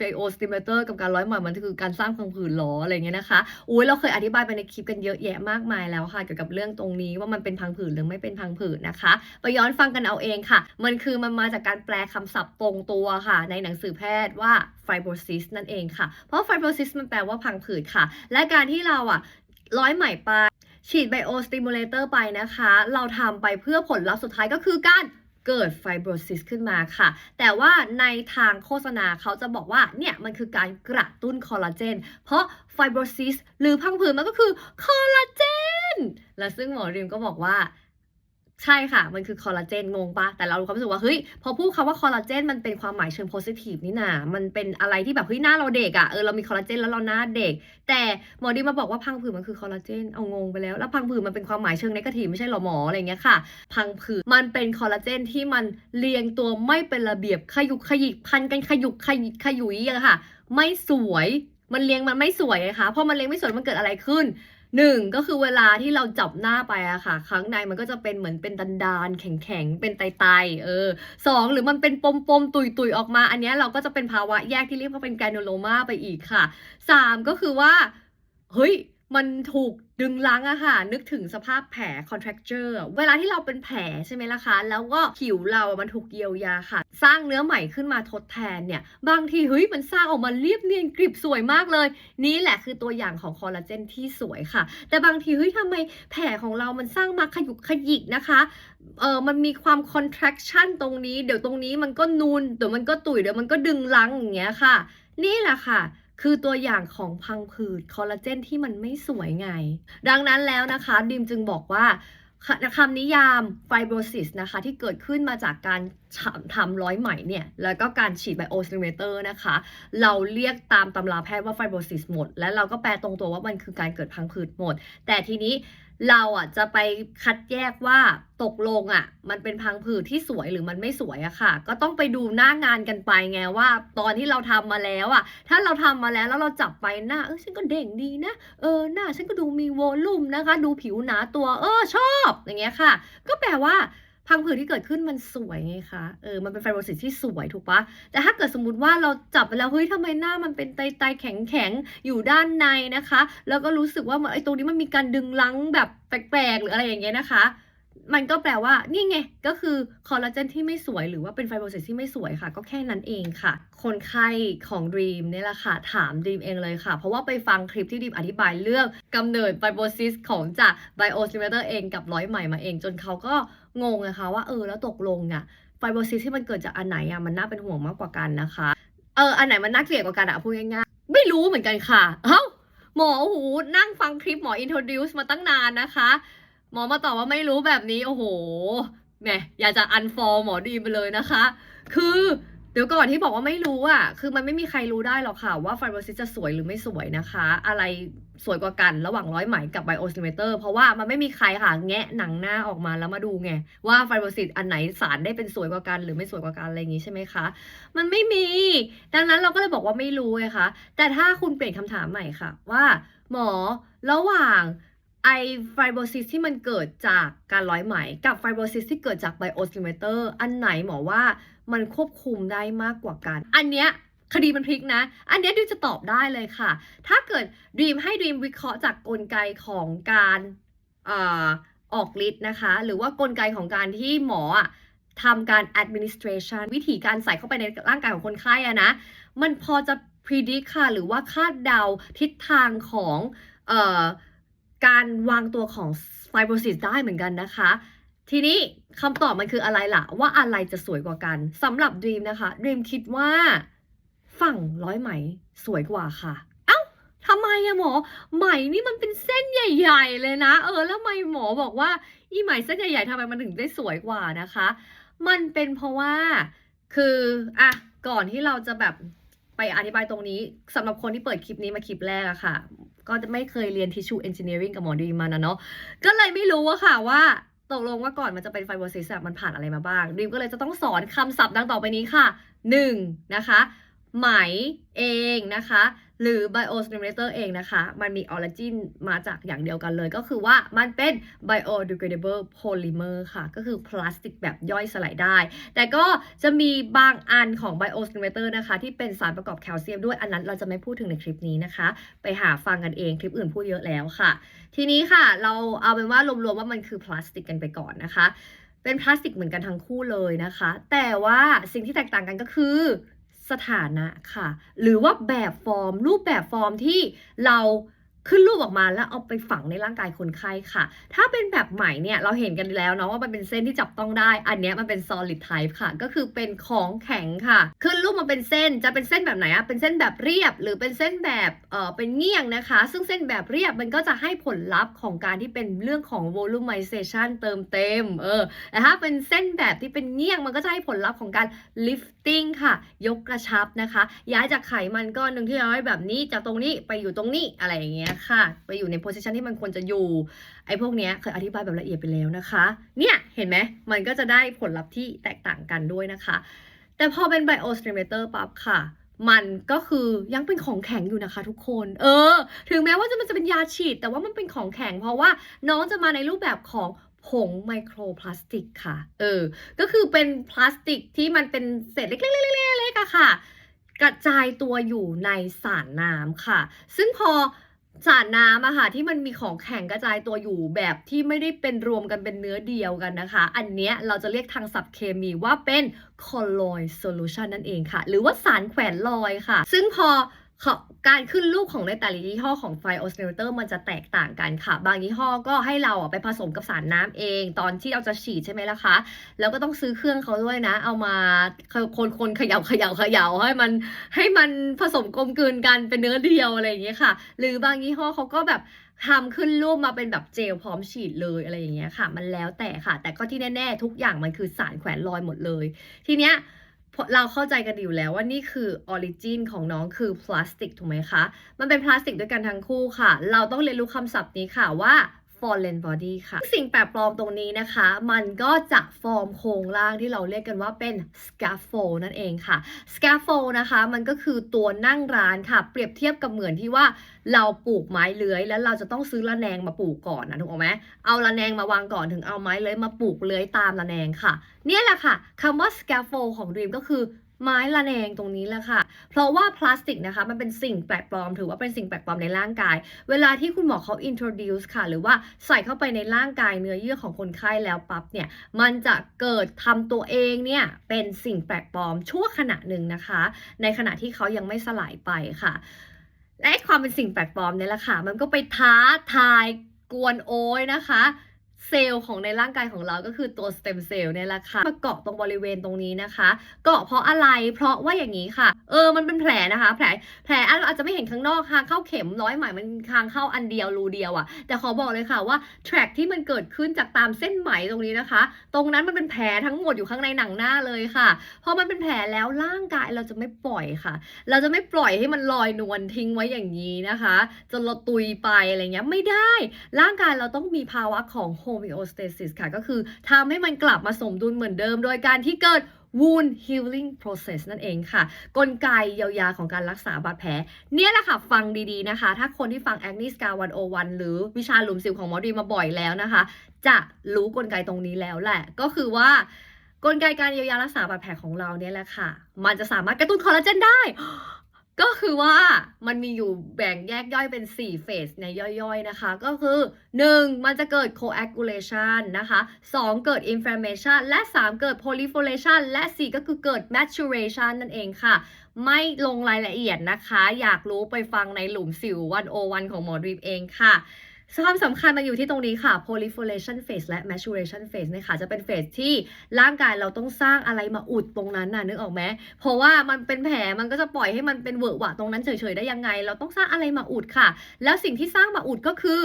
ไฟโอสติมเตอร์กับการร้อยไหมมันคือการสร้างพังผืดหรออะไรเงี้ยนะคะอุ้ยเราเคยอธิบายไปในคลิปกันเยอะแยะมากมายแล้วค่ะเกี่ยวกับเรื่องตรงนี้ว่ามันเป็นพังผืดหรือไม่เป็นพังผืดนะคะไปย้อนฟังกันเอาเองค่ะ มันคือมันมาจากการแปลคำศัพท์ตรงตัวค่ะ ในหนังสือแพทย์ว่า fibrosis นั่นเองค่ะ เพราะ fibrosis มันแปลว่าพังผืดค่ะ และการที่เราอะร้อยไหมไปฉีดไบโอสติมูเลเตอร์ไปนะคะ เราทำไปเพื่อผลลัพธ์สุดท้ายก็คือการ เกิดไฟโบรซิสขึ้นมาค่ะ แต่ว่าในทางโฆษณาเขาจะบอกว่าเนี่ยมันคือการกระตุ้นคอลลาเจน เพราะไฟโบรซิสหรือพังผืดมันก็คือคอลลาเจน และซึ่งหมอริมก็บอกว่า ใช่ค่ะ มันคือคอลลาเจนงงปะแต่เรารู้ความรู้สึกว่า เฮ้ย พอพูดคำว่าคอลลาเจนมันเป็นความหมายเชิงโพซิทีฟนี่นามันเป็นอะไรที่แบบ เฮ้ย หน้าเราเด็กอะ่ะ เออ เรามีคอลลาเจนแล้วเราหน้าเด็ก แต่หมอดีมาบอกว่าพังผืดมันคือคอลลาเจน เอางงไปแล้ว แล้วพังผืดมันเป็นความหมายเชิงนกาทีฟไม่ใช่หรอหมออะไรเงี้ยค่ะ พังผืดมันเป็นคอลลาเจนที่มันเรียงตัวไม่เป็นระเบียบ ขยุกขยิกพันกันขยุกขยิกขยุยอะค่ะ ไม่สวย มันเรียงมันไม่สวยนะคะพอมันเรียงไม่สวยมันเกิดอะไรขึ้น หนึ่งก็คือเวลาที่เราจับหน้าไปอะค่ะข้างในมันก็จะเป็นเหมือนเป็นดันดานๆแข็งๆเป็นไตๆเออสองหรือมันเป็นปมๆตุยๆออกมา อันนี้เราก็จะเป็นภาวะแยกที่เรียกว่าเป็นแกโนูโลมาไปอีกค่ะสามก็คือว่า เฮ้ย มันถูก ดึงลังอะค่ะ นึกถึงสภาพแผล contracture เวลาที่เราเป็นแผลใช่ไหมล่ะคะ แล้วก็ผิวเราอะมันถูกเยียวยาค่ะ สร้างเนื้อใหม่ขึ้นมาทดแทนเนี่ย บางทีเฮ้ยมันสร้างออกมาเรียบเนียนกริบสวยมากเลย นี่แหละคือตัวอย่างของคอลลาเจนที่สวยค่ะ แต่บางทีเฮ้ยทำไมแผลของเรามันสร้างมาขยุกขยิกนะคะเออมันมีความ contraction ตรงนี้ เดี๋ยวตรงนี้มันก็นูนเดี๋ยวมันก็ตุยเดี๋ยวมันก็ดึงลังอย่างเงี้ยค่ะ นี่แหละค่ะ คือตัวอย่างของพังผืดคอลลาเจนที่มันไม่สวยไง ดังนั้นแล้วนะคะ ดิมจึงบอกว่าคำนิยามไฟโบรซิสนะคะ ที่เกิดขึ้นมาจากการทำร้อยไหมเนี่ย แล้วก็การฉีดไบโอสติมูเลเตอร์นะคะ เราเรียกตามตำราแพทย์ว่าไฟโบรซิสหมด และเราก็แปลตรงตัวว่ามันคือการเกิดพังผืดหมด แต่ทีนี้ เราอะจะไปคัดแยกว่าตกลงอะ มันเป็นพังผืดที่สวยหรือมันไม่สวยอะค่ะ ก็ต้องไปดูหน้างานกันไปไงว่า ตอนที่เราทำมาแล้วอะ ถ้าเราทำมาแล้วแล้วเราจับไปหน้าเออฉันก็เด่งดีนะเออหน้าฉันก็ดูมีโวลุ่มนะคะ ดูผิวหนาตัว เออชอบอย่างเงี้ยค่ะ ก็แปลว่า พังผืดที่เกิดขึ้นมันสวยไงคะ เออ มันเป็นไฟโบรซิสที่สวยถูกปะ แต่ถ้าเกิดสมมติว่าเราจับไปแล้ว เฮ้ยทำไมหน้ามันเป็นไตไตแข็งแข็งอยู่ด้านในนะคะ แล้วก็รู้สึกว่าไอ้ตรงนี้มันมีการดึงลังแบบแปลกๆ หรืออะไรอย่างเงี้ยนะคะ มันก็แปลว่า นี่ไง ก็คือคอลลาเจนที่ไม่สวยหรือว่าเป็นไฟโบรซิสที่ไม่สวยค่ะ ก็แค่นั้นเองค่ะ คนไข้ของ Dream เนี่ยแหละค่ะ ถาม Dream เองเลยค่ะ เพราะว่าไปฟังคลิปที่ Dream อธิบายเรื่องกำเนิดไฟโบรซิสของจาก Biostimulator เองกับร้อยใหม่มาเองจนเขาก็ งงนะคะว่าเออแล้วตกลงอะไฟโบซิสที่มันเกิดจากอันไหนอะมันน่าเป็นห่วงมากกว่ากันนะคะ เอออันไหนมันน่าเกลียดกว่ากันอะพูดง่ายๆไม่รู้เหมือนกันค่ะเอ้าหมอโอ้โหนั่งฟังคลิปหมออินโทรดิวส์มาตั้งนานนะคะ หมอมาตอบว่าไม่รู้แบบนี้โอ้โหแหมอยากจะอันฟอลหมอดีไปเลยนะคะ คือ เดี๋ยวก่อนที่บอกว่าไม่รู้อะคือมันไม่มีใครรู้ได้หรอกค่ะว่าไฟโบอร์ซิสจะสวยหรือไม่สวยนะคะ อะไรสวยกว่ากันระหว่างร้อยไหมกับไบโอสติเมเตอร์เพราะว่ามันไม่มีใครค่ะแงะหนังหน้าออกมาแล้วมาดูไงว่าไฟโบอร์ซิสอันไหนสารได้เป็นสวยกว่ากัน หรือไม่สวยกว่ากันอะไรอย่างงี้ใช่ไหมคะ มันไม่มี ดังนั้นเราก็เลยบอกว่าไม่รู้ไงคะแต่ถ้าคุณเปลี่ยนคำถามใหม่ค่ะว่า หมอระหว่าง ไอไฟโบซิสที่มันเกิดจากการร้อยไหม กับไฟโบซิสที่เกิดจากไบโอสติมูเลเตอร์อันไหนหมอว่ามันควบคุมได้มากกว่ากัน อันเนี้ยคดีมันพลิกนะ อันเนี้ยดิวจะตอบได้เลยค่ะ ถ้าเกิดดีมให้ดีมวิเคราะห์จากกลไกของการอออกฤทธิ์นะคะ หรือว่ากลไกของการที่หมอทำการ administration วิธีการใส่เข้าไปในร่างกายของคนไข้อะนะ มันพอจะ predict ค่ะ หรือว่าคาดเดาทิศทางของเอ่อ การวางตัวของไฟโบรซิสได้เหมือนกันนะคะ ทีนี้คำตอบมันคืออะไรล่ะ ว่าอะไรจะสวยกว่ากันสำหรับดีมนะคะดีมคิดว่าฝั่งร้อยไหมสวยกว่าค่ะเอ้าทำไมอะหมอไหมนี่มันเป็นเส้นใหญ่ ๆ เลยนะ เออ แล้วทำไมหมอบอกว่า อีไหมเส้นใหญ่ๆทำไมมันถึงได้สวยกว่านะคะ มันเป็นเพราะว่าคืออะก่อนที่เราจะแบบไปอธิบายตรงนี้สำหรับคนที่เปิดคลิปนี้มาคลิปแรกอะค่ะ ก็จะไม่เคยเรียนทิชชู่เอนจิเนียริงกับหมอดีมานะเนาะก็เลยไม่รู้อะค่ะว่าตกลงว่าก่อนมันจะเป็นไฟโบซิสมันผ่านอะไรมาบ้างดีมก็เลยจะต้องสอนคำศัพท์ดังต่อไปนี้ค่ะ 1. นะคะ ไหมเองนะคะ หรือ biostimulator เองนะคะ มันมีออริจินมาจากอย่างเดียวกันเลย ก็คือว่ามันเป็น biodegradable polymer ค่ะ ก็คือพลาสติกแบบย่อยสลายได้ แต่ก็จะมีบางอันของ biostimulator นะคะ ที่เป็นสารประกอบแคลเซียมด้วย อันนั้นเราจะไม่พูดถึงในคลิปนี้นะคะ ไปหาฟังกันเองคลิปอื่นพูดเยอะแล้วค่ะ ทีนี้ค่ะ เราเอาเป็นว่ารวมๆว่ามันคือพลาสติกกันไปก่อนนะคะ เป็นพลาสติกเหมือนกันทั้งคู่เลยนะคะ แต่ว่าสิ่งที่แตกต่างกันก็คือ สถานะค่ะ หรือว่าแบบฟอร์ม รูปแบบฟอร์มที่เรา ขึ้นรูปออกมาแล้วเอาไปฝังในร่างกายคนไข้ค่ะ ถ้าเป็นแบบใหม่เนี่ยเราเห็นกันแล้วเนาะว่ามันเป็นเส้นที่จับต้องได้ อันนี้มันเป็น solid type ค่ะ ก็คือเป็นของแข็งค่ะ ขึ้นรูปมาเป็นเส้นจะเป็นเส้นแบบไหนอะเป็นเส้นแบบเรียบ หรือเป็นเส้นแบบเออเป็นเงี่ยงนะคะ ซึ่งเส้นแบบเรียบมันก็จะให้ผลลัพธ์ของการที่เป็นเรื่องของ volumization เติมเต็มเออแต่ถ้าเป็นเส้นแบบที่เป็นเงี่ยงมันก็จะให้ผลลัพธ์ของการ lifting ค่ะ ยกกระชับนะคะ ย้ายจากไขมันก้อนหนึ่งที่เราให้แบบนี้จากตรงนี้ไปอยู่ตรงนี้อะไรอย่างเงี้ยค่ะ ไปอยู่ใน position ที่มันควรจะอยู่ ไอ้พวกเนี้ยเคยอธิบายแบบละเอียดไปแล้วนะคะ เนี่ย เห็นไหม มันก็จะได้ผลลัพธ์ที่แตกต่างกันด้วยนะคะ แต่พอเป็น biostimulator ปั๊บค่ะมันก็คือยังเป็นของแข็งอยู่นะคะทุกคน เออ ถึงแม้ว่าจะมันจะเป็นยาฉีด แต่ว่ามันเป็นของแข็ง เพราะว่าน้องจะมาในรูปแบบของผงไมโครพลาสติกค่ะ เออ ก็คือเป็นพลาสติกที่มันเป็นเศษเล็กๆๆๆๆอะค่ะ กระจายตัวอยู่ในสารน้ำค่ะ ซึ่งพอ สารน้ำอะค่ะที่มันมีของแข็งกระจายตัวอยู่แบบที่ไม่ได้เป็นรวมกันเป็นเนื้อเดียวกันนะคะ อันเนี้ยเราจะเรียกทางศัพท์เคมีว่าเป็น colloid solution นั่นเองค่ะ หรือว่าสารแขวนลอยค่ะ ซึ่งพอ การขึ้นรูปของในแต่ละยี่ห้อของไฟโอสเนเตอร์มันจะแตกต่างกันค่ะ บางยี่ห้อก็ให้เราไปผสมกับสารน้ำเอง ตอนที่เราจะฉีดใช่ไหมล่ะคะ แล้วก็ต้องซื้อเครื่องเขาด้วยนะ เอามาคนคนๆเขย่าเขย่าเขย่าให้มันให้มันผสมกลมกลืนกันเป็นเนื้อเดียวอะไรอย่างเงี้ยค่ะ หรือบางยี่ห้อเขาก็แบบทำขึ้นรูปมาเป็นแบบเจลพร้อมฉีดเลยอะไรอย่างเงี้ยค่ะ มันแล้วแต่ค่ะ แต่ก็ที่แน่ ๆ ทุกอย่างมันคือสารแขวนลอยหมดเลย ทีเนี้ย เราเข้าใจกันอยู่แล้วว่านี่คือออริจินของน้องคือพลาสติกถูกไหมคะ มันเป็นพลาสติกด้วยกันทั้งคู่ค่ะ เราต้องเรียนรู้คำศัพท์นี้ค่ะว่า foreign body ค่ะ สิ่งแปลกปลอมตรงนี้นะคะ มันก็จะฟอร์มโครงร่างที่เราเรียกกันว่าเป็น scaffold นั่นเองค่ะ scaffold นะคะ มันก็คือตัวนั่งร้านค่ะ เปรียบเทียบกับเหมือนที่ว่าเราปลูกไม้เลื้อย แล้วเราจะต้องซื้อระแนงมาปลูกก่อนนะถูกไหมเอาระแนงมาวางก่อนถึงเอาไม้เลื้อยมาปลูกเลื้อยตามระแนงค่ะ เนี่ยแหละค่ะคำว่า scaffold ของ Dream ก็คือ ไม้ระแนงตรงนี้แหละค่ะ เพราะว่าพลาสติกนะคะมันเป็นสิ่งแปลกปลอม ถือว่าเป็นสิ่งแปลกปลอมในร่างกาย เวลาที่คุณหมอเขา introduce ค่ะ หรือว่าใส่เข้าไปในร่างกายเนื้อเยื่อของคนไข้แล้วปั๊บเนี่ย มันจะเกิดทำตัวเองเนี่ยเป็นสิ่งแปลกปลอมชั่วขณะหนึ่งนะคะ ในขณะที่เขายังไม่สลายไปค่ะ และความเป็นสิ่งแปลกปลอมเนี่ยแหละค่ะ มันก็ไปท้าทายกวนโอยนะคะ เซลล์ของในร่างกายของเราก็คือตัวสเต็มเซลล์เนี่ยแหละค่ะมาเกาะตรงบริเวณตรงนี้นะคะเกาะเพราะอะไรเพราะว่าอย่างนี้ค่ะ เออมันเป็นแผลนะคะ แผลแผลอาจอาจจะไม่เห็นข้างนอกค่ะเข้าเข็มร้อยไหมมันคางเข้าอันเดียวรูเดียวอะ่ะ แต่ขอบอกเลยค่ะว่าแทร็กที่มันเกิดขึ้นจากตามเส้นไหมตรงนี้นะคะ ตรงนั้นมันเป็นแผลทั้งหมดอยู่ข้างในหนังหน้าเลยค่ะพอมันเป็นแผลแล้วร่างกายเราจะไม่ปล่อยค่ะ เราจะไม่ปล่อยให้มันลอยนวลทิ้งไว้อย่างนี้นะคะจนเราตุยไปอะไรเงี้ยไม่ได้ ร่างกายเราต้องมีภาวะของโฮ homeostasis ค่ะ ก็คือทำให้มันกลับมาสมดุลเหมือนเดิม โดยการที่เกิด wound healing process นั่นเองค่ะ กลไกเยียวยาของการรักษาบาดแผล เนี่ยแหละค่ะ ฟังดีๆนะคะ ถ้าคนที่ฟัง Acne Scar 101 หรือวิชาหลุมสิวของหมอดีมาบ่อยแล้วนะคะ จะรู้กลไกตรงนี้แล้วแหละ ก็คือว่ากลไกการเยียวยารักษาบาดแผลของเราเนี่ยแหละค่ะ มันจะสามารถกระตุ้นคอลลาเจนได้ ก็คือว่ามันมีอยู่แบ่งแยกย่อยเป็น 4 เฟสในย่อยๆนะคะ ก็คือ 1. มันจะเกิด coagulation นะคะ 2. เกิด inflammation และ 3 เกิด proliferation และ 4 ก็คือเกิด maturation นั่นเองค่ะ ไม่ลงรายละเอียดนะคะ อยากรู้ไปฟังในหลุมสิว101ของหมอดรีมเองค่ะ ความสำคัญมันอยู่ที่ตรงนี้ค่ะ proliferation phase และ maturation phase นะคะจะเป็นเฟสที่ร่างกายเราต้องสร้างอะไรมาอุดตรงนั้นน่ะนึกออกไหมเพราะว่ามันเป็นแผลมันก็จะปล่อยให้มันเป็นเวอะหวะตรงนั้นเฉยๆได้ยังไง เราต้องสร้างอะไรมาอุดค่ะ แล้วสิ่งที่สร้างมาอุดก็คือ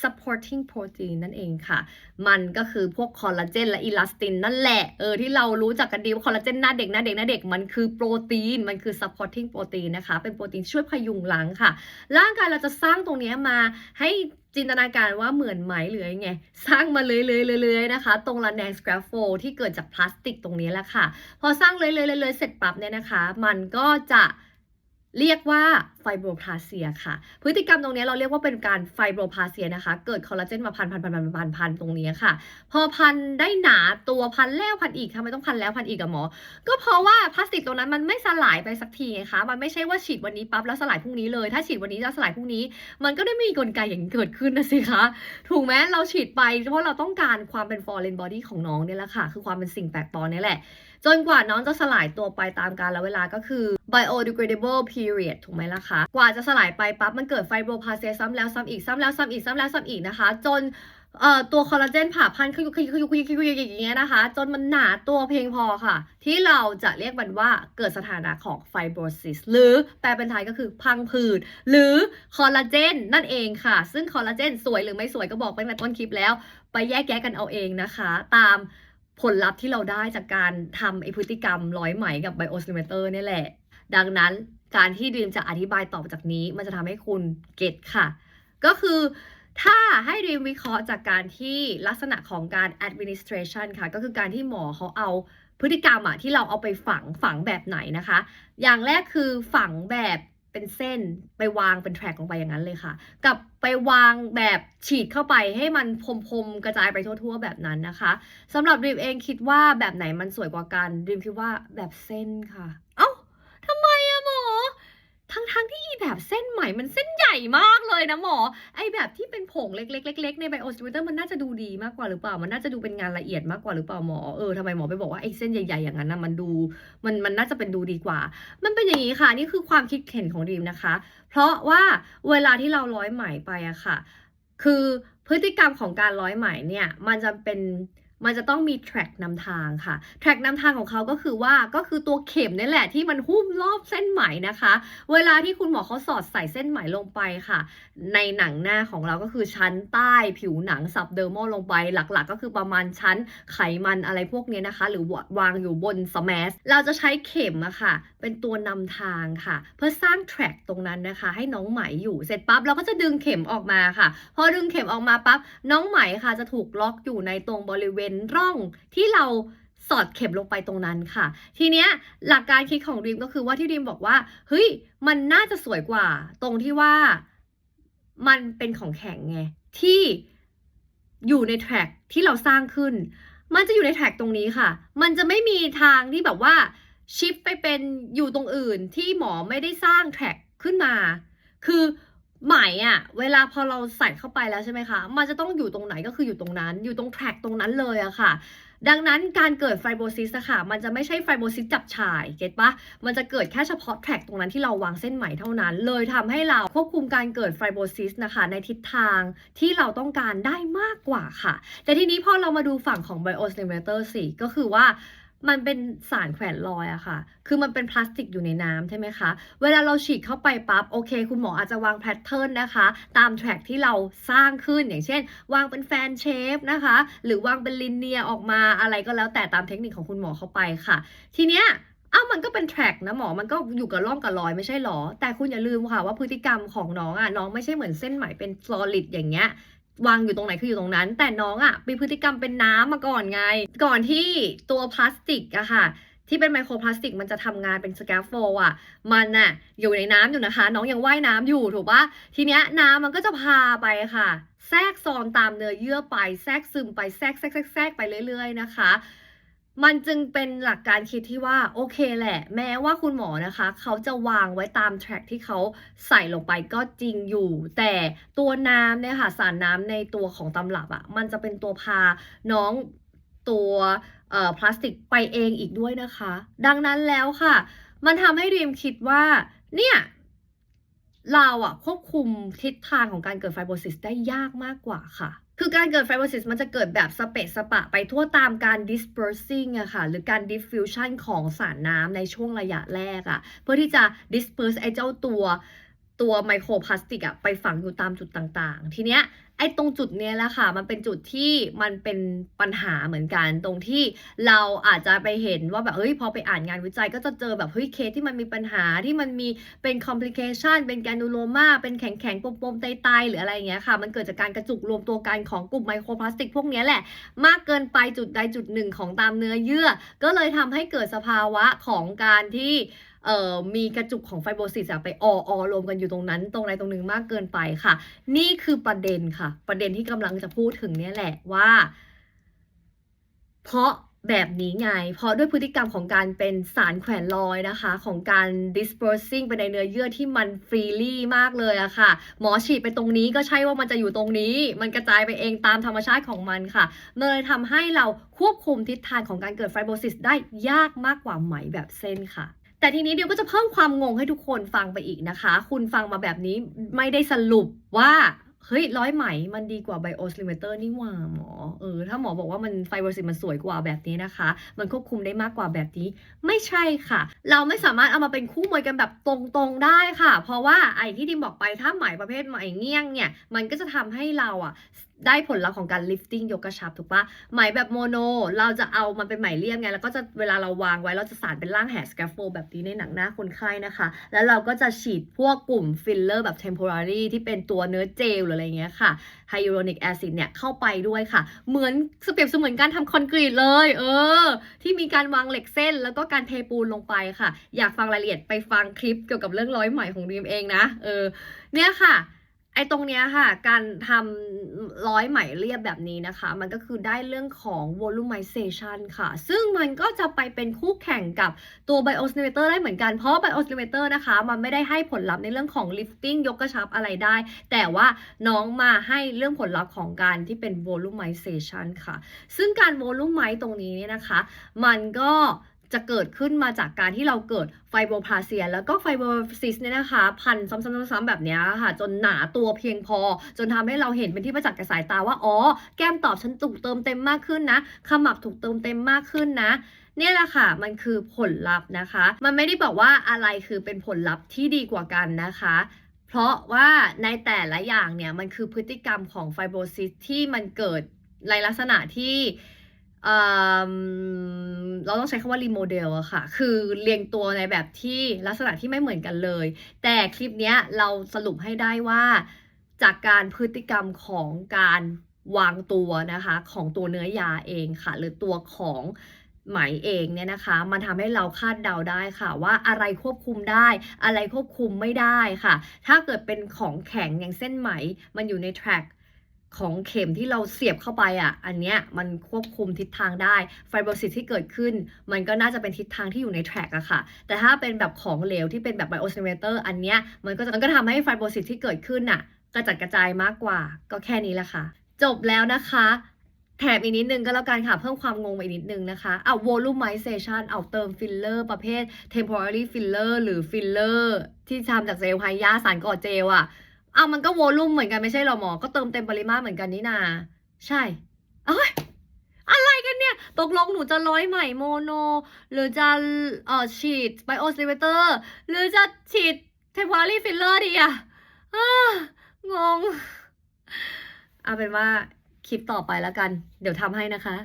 supporting protein นั่นเองค่ะ มันก็คือพวกคอลลาเจนและอิลาสตินนั่นแหละ เออที่เรารู้จักกันดีว่าคอลลาเจนหน้าเด็กหน้าเด็กหน้าเด็กมันคือโปรตีน มันคือ supporting protein นะคะ เป็นโปรตีนช่วยพยุงหลังค่ะ ร่างกายเราจะสร้างตรงนี้มาให้จินตนาการว่าเหมือนไหมหรือยังไง สร้างมาเลยเลยเลยๆนะคะ ตรงระแนงสครับโฟที่เกิดจากพลาสติกตรงนี้แหละค่ะ พอสร้างเลยเลยเลยๆเสร็จปั๊บเนี่ยนะคะ มันก็จะเรียกว่า fibroplasia ค่ะ พฤติกรรมตรงนี้เราเรียกว่าเป็นการ fibroplasia นะคะ เกิดคอลลาเจนมาพันพันพันพันพันพันตรงนี้ค่ะ พอพันได้หนาตัวพันแล้วพันอีกทำไมต้องพันแล้วพันอีกอะหมอ ก็เพราะว่าพลาสติกตรงนั้นมันไม่สลายไปสักทีไงคะ มันไม่ใช่ว่าฉีดวันนี้ปั๊บแล้วสลายพรุ่งนี้เลย ถ้าฉีดวันนี้แล้วสลายพรุ่งนี้ มันก็ได้ไม่มีกลไกอย่างนี้เกิดขึ้นนะสิคะ ถูกไหมเราฉีดไปเพราะเราต้องการความเป็น foreign body ของน้องเนี่ยแหละค่ะ คือความเป็นสิ่งแปลกปลอมนี่แหละ จนกว่าน้องจะสลายตัวไปตามกาลเวลาก็คือ biodegradable period ถูกไหมล่ะคะกว่าจะสลายไปปั๊บมันเกิด fibroplasia ซ้ำแล้วซ้ำอีกซ้ำแล้วซ้ำอีกซ้ำแล้วซ้ำอีกนะคะ จนเอ่อตัวคอลลาเจนผ่าพันขยุกขยุกขยุกขยุกขยุกขยุกอย่างเงี้ยนะคะ จนมันหนาตัวเพียงพอค่ะ ที่เราจะเรียกมันว่าเกิดสถานะของ fibrosis หรือแปลเป็นไทยก็คือพังผืดหรือคอลลาเจนนั่นเองค่ะ ซึ่งคอลลาเจนสวยหรือไม่สวยก็บอกไปในต้นคลิปแล้ว ไปแยกแยะกันเอาเองนะคะ ตามผลลัพธ์ที่เราได้จากการทำไอพฤติกรรมร้อยไหมกับ biostimulator เนี่แหละ ดังนั้นการที่ดีมจะอธิบายต่อจากนี้ มันจะทำให้คุณเก็ตค่ะ ก็คือถ้าให้ดีมวิเคราะห์จากการที่ลักษณะของการ administration ค่ะ ก็คือการที่หมอเขาเอาพฤติกรรมอะที่เราเอาไปฝังฝังแบบไหนนะคะ อย่างแรกคือฝังแบบเป็นเส้นไปวางเป็นแทร็กลงไปอย่างนั้นเลยค่ะ กับไปวางแบบฉีดเข้าไปให้มันพรมๆกระจายไปทั่ว ๆ แบบนั้นนะคะสำหรับดีมเองคิดว่าแบบไหนมันสวยกว่ากันดีมคิดว่าแบบเส้นค่ะ เอ้าทำไมอะหมอ ทั้งๆที่อีแบบเส้นใหม่มันเส้นใหญ่มากเลยนะหมอ ไอแบบที่เป็นผงเล็กๆเล็กๆในไบโอสติมิเตอร์มันน่าจะดูดีมากกว่าหรือเปล่า มันน่าจะดูเป็นงานละเอียดมากกว่าหรือเปล่าหมอ เออทำไมหมอไปบอกว่าไอเส้นใหญ่ๆอย่างนั้นนะมันดู มันมันน่าจะเป็นดูดีกว่า มันเป็นอย่างนี้ค่ะ นี่คือความคิดเห็นของดีมนะคะ เพราะว่าเวลาที่เราร้อยไหมไปอะค่ะ คือพฤติกรรมของการร้อยไหมเนี่ย มันจะเป็น มันจะต้องมีแทร็กนำทางค่ะ แทร็กนำทางของเขาก็คือว่าก็คือตัวเข็มนี่แหละที่มันหุ้มรอบเส้นไหมนะคะ เวลาที่คุณหมอเขาสอดใส่เส้นไหมลงไปค่ะ ในหนังหน้าของเราก็คือชั้นใต้ผิวหนังซับเดอร์มอลลงไป หลักๆ ก็คือประมาณชั้นไขมันอะไรพวกนี้นะคะ หรือวางอยู่บนสมสเราจะใช้เข็มอะค่ะ เป็นตัวนำทางค่ะ เพื่อสร้างแทร็กตรงนั้นนะคะ ให้น้องไหมอยู่เสร็จปั๊บเราก็จะดึงเข็มออกมาค่ะ พอดึงเข็มออกมาปั๊บน้องไหมค่ะจะถูกล็อกอยู่ในตรงบริเวณร่องที่เราสอดเข็มลงไปตรงนั้นค่ะ ทีเนี้ยหลักการคิดของดีมก็คือว่าที่ดีมบอกว่าเฮ้ยมันน่าจะสวยกว่า ตรงที่ว่ามันเป็นของแข็งไงที่อยู่ในแทร็กที่เราสร้างขึ้น มันจะอยู่ในแทร็กตรงนี้ค่ะ มันจะไม่มีทางที่แบบว่าชิปไปเป็นอยู่ตรงอื่นที่หมอไม่ได้สร้างแทร็กขึ้นมา คือ ไหมอะเวลาพอเราใส่เข้าไปแล้วใช่ไหมคะ มันจะต้องอยู่ตรงไหนก็คืออยู่ตรงนั้น อยู่ตรงแทร็กตรงนั้นเลยอะค่ะ ดังนั้นการเกิดไฟโบซิสอะค่ะ มันจะไม่ใช่ไฟโบซิสจับฉ่าย เก็ตปะมันจะเกิดแค่เฉพาะแทร็กตรงนั้นที่เราวางเส้นไหมเท่านั้น เลยทำให้เราควบคุมการเกิดไฟโบซิสนะคะ ในทิศทางที่เราต้องการได้มากกว่าค่ะ แต่ทีนี้พอเรามาดูฝั่งของ biostimulator สิก็คือว่า มันเป็นสารแขวนลอยอะค่ะ คือมันเป็นพลาสติกอยู่ในน้ำใช่ไหมคะ เวลาเราฉีดเข้าไปปั๊บโอเค คุณหมออาจจะวางแพทเทิร์นนะคะ ตามแทร็กที่เราสร้างขึ้นอย่างเช่น วางเป็นแฟนเชฟนะคะ หรือวางเป็นลินเนียออกมาอะไรก็แล้วแต่ตามเทคนิคของคุณหมอเข้าไปค่ะ ทีเนี้ยอ้าวมันก็เป็นแทร็กนะหมอ มันก็อยู่กับร่องกับรอยไม่ใช่หรอ แต่คุณอย่าลืมค่ะว่าพฤติกรรมของน้องอะน้องไม่ใช่เหมือนเส้นไหมเป็น solid อย่างเงี้ย วางอยู่ตรงไหนคืออยู่ตรงนั้น แต่น้องอะมีพฤติกรรมเป็นน้ำมาก่อนไง ก่อนที่ตัวพลาสติกอะค่ะ ที่เป็นไมโครพลาสติกมันจะทำงานเป็นสแกฟโฟอะ มันน่ะอยู่ในน้ำอยู่นะคะ น้องยังว่ายน้ำอยู่ถูกปะทีเนี้ยน้ำมันก็จะพาไปค่ะ แทรกซอนตามเนื้อเยื่อไปแทรกซึมไปแทรกแทรกแทรกไปเรื่อย ๆ นะคะ มันจึงเป็นหลักการคิดที่ว่าโอเคแหละ แม้ว่าคุณหมอนะคะ เขาจะวางไว้ตามแทร็กที่เขาใส่ลงไปก็จริงอยู่ แต่ตัวน้ำเนี่ยค่ะสารน้ำในตัวของตำรับอะ่ะ มันจะเป็นตัวพาน้องตัวเอ่อพลาสติกไปเองอีกด้วยนะคะ ดังนั้นแล้วค่ะ มันทำให้ดีมคิดว่า เนี่ยเราอะควบคุมทิศทางของการเกิดไฟโบซิสได้ยากมากกว่าค่ะ คือการเกิดไฟโบซิสมันจะเกิดแบบสเปะสปะไปทั่วตามการ dispersing อะค่ะ หรือการ diffusion ของสารน้ำในช่วงระยะแรกอะเพื่อที่จะ disperse ไอ้เจ้าตัวตัวไมโครพลาสติกอะไปฝังอยู่ตามจุดต่างๆ ทีเนี้ย ไอ้ตรงจุดเนี้ยแหละค่ะ มันเป็นจุดที่มันเป็นปัญหาเหมือนกัน ตรงที่เราอาจจะไปเห็นว่าแบบเฮ้ยพอไปอ่านงานวิจัยก็จะเจอแบบเฮ้ยเคสที่มันมีปัญหาที่มันมีเป็น complication เป็นแกนูโลมาเป็นแข็งแข็งๆปมๆไตๆหรืออะไรเงี้ยค่ะ มันเกิดจากการกระจุกรวมตัวกันของกลุ่มไมโครพลาสติกพวกนี้แหละ มากเกินไปจุดใดจุดหนึ่งของตามเนื้อเยื่อ ก็เลยทำให้เกิดสภาวะของการที่ เอ่อมีกระจุกของไฟโบซิสอะไปอออรวมกันอยู่ตรงนั้น ตรงใดตรงนึงมากเกินไปค่ะ นี่คือประเด็นค่ะ ประเด็นที่กำลังจะพูดถึงเนี่ยแหละว่า เพราะแบบนี้ไง เพราะด้วยพฤติกรรมของการเป็นสารแขวนลอยนะคะ ของการ dispersing ไปในเนื้อเยื่อที่มันฟรีลี่มากเลยอะค่ะ หมอฉีดไปตรงนี้ก็ใช่ว่ามันจะอยู่ตรงนี้ มันกระจายไปเองตามธรรมชาติของมันค่ะเลยทำให้เราควบคุมทิศทางของการเกิดไฟโบซิสได้ยากมากกว่าไหมแบบเส้นค่ะ แต่ทีนี้เดี๋ยวก็จะเพิ่มความงงให้ทุกคนฟังไปอีกนะคะ คุณฟังมาแบบนี้ไม่ได้สรุปว่าเฮ้ยร้อยไหมมันดีกว่าไบโอสลิเมเตอร์นี่หว่าหมอเออถ้าหมอบอกว่ามันไฟโบอร์ซิมันสวยกว่าแบบนี้นะคะ มันควบคุมได้มากกว่าแบบนี้ ไม่ใช่ค่ะ เราไม่สามารถเอามาเป็นคู่มวยกันแบบตรงๆได้ค่ะ เพราะว่าไอ้ที่ดิมบอกไปถ้าไหมประเภทไหมเงี้ยงเนี่ยมันก็จะทำให้เราอะ ได้ผลลัพธ์ของการ lifting ยกกระชับถูกปะไหมแบบโมโน เราจะเอามันเป็นไหมเรียบไง แล้วก็จะเวลาเราวางไว้เราจะสานเป็นร่างแฮร์สแกฟโฟแบบนี้ในหนังหน้าคนไข้นะคะ แล้วเราก็จะฉีดพวกกลุ่มฟิลเลอร์แบบ temporary ที่เป็นตัวเนื้อเจลหรืออะไรเงี้ยค่ะ hyaluronic acid เนี่ยเข้าไปด้วยค่ะ เหมือนสเปรียบเสมือนการทำคอนกรีตเลย เออ ที่มีการวางเหล็กเส้น แล้วก็การเทปูนลงไปค่ะ อยากฟังรายละเอียดไปฟังคลิปเกี่ยวกับเรื่องร้อยไหมของดีมเองนะ เออ เนี่ยค่ะ ไอ้ตรงเนี้ยค่ะ การทำร้อยไหมเรียบแบบนี้นะคะ มันก็คือได้เรื่องของ volumization ค่ะ ซึ่งมันก็จะไปเป็นคู่แข่งกับตัว biostimulator ได้เหมือนกัน เพราะ biostimulator นะคะ มันไม่ได้ให้ผลลัพธ์ในเรื่องของ lifting ยกกระชับอะไรได้ แต่ว่าน้องมาให้เรื่องผลลัพธ์ของการที่เป็น volumization ค่ะ ซึ่งการ volumize ตรงนี้เนี่ยนะคะ มันก็ จะเกิดขึ้นมาจากการที่เราเกิดไฟโบพลาเซีย แล้วก็ไฟโบซิสเนี่ยนะคะ พันซ้ำๆๆแบบนี้ค่ะ จนหนาตัวเพียงพอ จนทำให้เราเห็นเป็นที่ประจักษ์กับสายตาว่า อ๋อ แก้มตอบฉันถูกเติมเต็มมากขึ้นนะขมับถูกเติมเต็มมากขึ้นนะเนี่ยแหละค่ะ มันคือผลลัพธ์นะคะ มันไม่ได้บอกว่าอะไรคือเป็นผลลัพธ์ที่ดีกว่ากันนะคะ เพราะว่าในแต่ละอย่างเนี่ย มันคือพฤติกรรมของไฟโบซิสที่มันเกิดในลักษณะที่ เราต้องใช้คำว่ารีโมเดลอะค่ะ คือเรียงตัวในแบบที่ลักษณะที่ไม่เหมือนกันเลย แต่คลิปเนี้ยเราสรุปให้ได้ว่า จากการพฤติกรรมของการวางตัวนะคะ ของตัวเนื้อยาเองค่ะ หรือตัวของไหมเองเนี่ยนะคะ มันทำให้เราคาดเดาได้ค่ะ ว่าอะไรควบคุมได้ อะไรควบคุมไม่ได้ค่ะ ถ้าเกิดเป็นของแข็งอย่างเส้นไหม มันอยู่ในแทร็ก ของเข็มที่เราเสียบเข้าไปอะ อันเนี้ยมันควบคุมทิศทางได้ ไฟโบรซิสที่เกิดขึ้น มันก็น่าจะเป็นทิศทางที่อยู่ในแทร็กอะค่ะ แต่ถ้าเป็นแบบของเหลวที่เป็นแบบไบโอซิเมเตอร์อันเนี้ยมันก็จะมันก็ทำให้ไฟโบรซิสที่เกิดขึ้นน่ะกระจัดกระจายมากกว่า ก็แค่นี้แหละค่ะ จบแล้วนะคะแถมอีกนิดนึงก็แล้วกันค่ะ เพิ่มความงงไปอีกนิดนึงนะคะเอา volumization เอาเติมฟิลเลอร์ประเภท temporary filler หรือ filler ที่ทำจากเจลไฮยาสารก่อเจลอะ เอามันก็โวลูมเหมือนกันไม่ใช่หรอหมอ ก็เติมเต็มปริมาตรเหมือนกันนี่นา ใช่เอ้ยอะไรกันเนี่ย ตกลงหนูจะร้อยไหมโมโน หรือจะเอ่อฉีดไบโอสลิเวเตอร์ หรือจะฉีดเทม p o r a r y filler ดีอะงง เอาเป็นว่าคลิปต่อไปแล้วกัน เดี๋ยวทำให้นะคะ